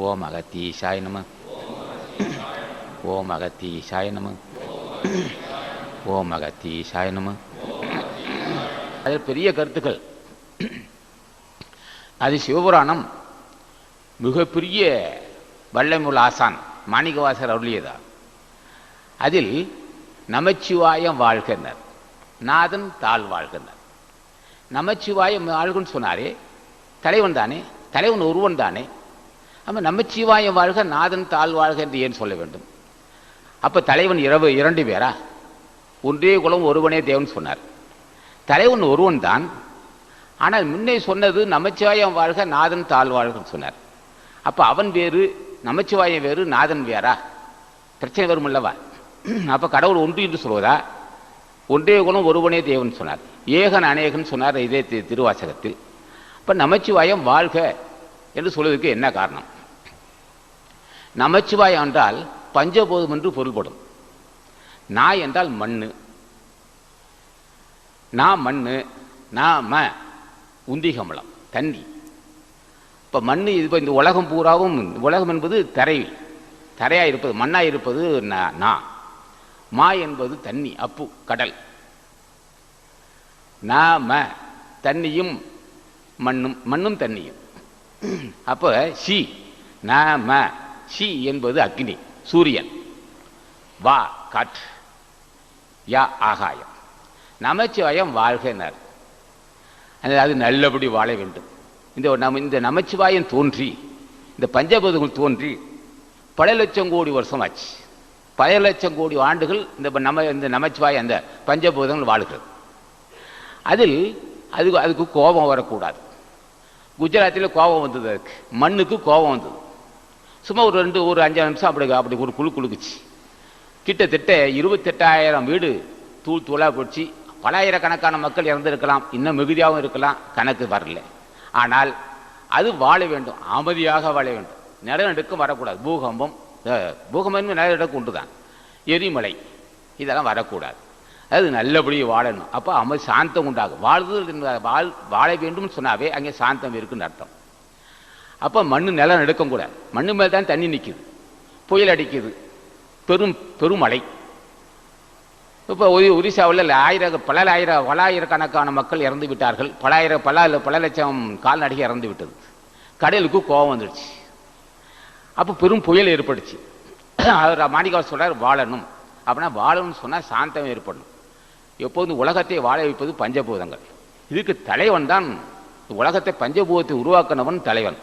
ஓம் அகத்தீஷாய் நம ஓம் அகத்தீஷாய் நம ஓம் அகத்தீஷாய் நம அது பெரிய கருத்துக்கள் அது சிவபுராணம் மிகப்பெரிய வல்லமுல் ஆசான் மாணிகவாசர் அருளியதா அதில் நமச்சிவாயம் வாழ்கின்றார் நாதன் தாழ் வாழ்கின்றார் நமச்சிவாயம் வாழ்கன்னு சொன்னாரே தலைவன் தானே தலைவன் ஒருவன் தானே அப்போ நமச்சிவாயம் வாழ்க நாதன் தாழ் வாழ்க என்று ஏன் சொல்ல வேண்டும்? அப்போ தலைவன் இரவு இரண்டு பேரா? ஒன்றே குலம் ஒருவனே தேவன் சொன்னார். தலைவன் ஒருவன் தான். ஆனால் முன்னே சொன்னது நமச்சிவாயம் வாழ்க நாதன் தாழ் வாழ்கன்னு சொன்னார். அப்போ அவன் வேறு நமச்சிவாயம் வேறு நாதன் வேறா? பிரச்சனை வரும் அல்லவா? அப்போ கடவுள் ஒன்று என்று சொல்வதா? ஒன்றே குலம் ஒருவனே தேவன் சொன்னார். ஏகன் அநேகன் சொன்னார் இதே திருவாசகத்தில். இப்போ நமச்சிவாயம் வாழ்க என்று சொல்வதற்கு என்ன காரணம்? நமச்சிவாயம் என்றால் பஞ்சபோதம் என்று பொருள்படும். நாய் என்றால் மண்ணு. நா மண்ணு நாம உந்திகமலம் தண்ணி. இப்போ மண் இது இப்போ இந்த உலகம் பூராவும் உலகம் என்பது தரை தரையாக இருப்பது மண்ணாக இருப்பது நா- நா. மா என்பது தண்ணி அப்பு கடல். நாம தண்ணியும் மண்ணும் மண்ணும் தண்ணியும். அப்போ சி நாம சி என்பது அக்னி சூரியன். வா காற்று. யா ஆகாயம். நமச்சிவாயம் வாழ்கனர். அது அது நல்லபடி வாழ வேண்டும். இந்த நம்ம இந்த நமச்சிவாயம் தோன்றி இந்த பஞ்சபூதங்கள் தோன்றி பல லட்சம் கோடி வருஷம் ஆச்சு. பல லட்சம் கோடி ஆண்டுகள் இந்த நம இந்த நமச்சிவாயம் அந்த பஞ்சபூதங்கள் வாழுகிறது. அதில் அதுக்கு அதுக்கு கோபம் வரக்கூடாது. குஜராத்தில் கோபம் வந்தது அதுக்கு. மண்ணுக்கு கோபம் வந்தது. சும்மா ஒரு ரெண்டு ஒரு அஞ்சாறு நிமிஷம் அப்படி அப்படி ஒரு குழு குழுக்குச்சு. கிட்டத்தட்ட இருபத்தெட்டாயிரம் வீடு தூள் தூளாக போச்சு. பலாயிரக்கணக்கான மக்கள் இறந்துருக்கலாம் இன்னும் மிகுதியாகவும் இருக்கலாம் கணக்கு வரல. ஆனால் அது வாழ வேண்டும் அமைதியாக வாழ வேண்டும். நிலநடுக்கம் வரக்கூடாது. பூகம்பம் பூகம்பம் நிலநடுக்கம் உண்டு தான் எரிமலை இதெல்லாம் வரக்கூடாது. அது நல்லபடியாக வாழணும். அப்போ அமைதி சாந்தம் உண்டாகும். வாழ்தல் வாழ் வாழ வேண்டும்னு சொன்னாவே அங்கே சாந்தம் இருக்குன்னு அர்த்தம். அப்போ மண்ணு நிலம் எடுக்கும் கூட. மண்ணு மேல் தான் தண்ணி நிற்கிது புயல் அடிக்குது. பெரும் பெருமழை. இப்போ ஒரு ஒரிசாவில் ஆயிரம் பல ஆயிரம் பல ஆயிரக்கணக்கான மக்கள் இறந்து விட்டார்கள். பலாயிரம் பல பல லட்சம் கால்நடைகள் இறந்து விட்டது. கடலுக்கு கோபம் வந்துடுச்சு. அப்போ பெரும் புயல் ஏற்பட்டுச்சு அவர் மாணிக்காவர் சொல்றார் வாழணும். அப்படின்னா வாழணும்னு சொன்னால் சாந்தம் ஏற்படணும். எப்போதும் உலகத்தை வாழ வைப்பது பஞ்சபூதங்கள். இதுக்கு தலைவன் தான் உலகத்தை பஞ்சபூதத்தை உருவாக்கினவன் தலைவன்.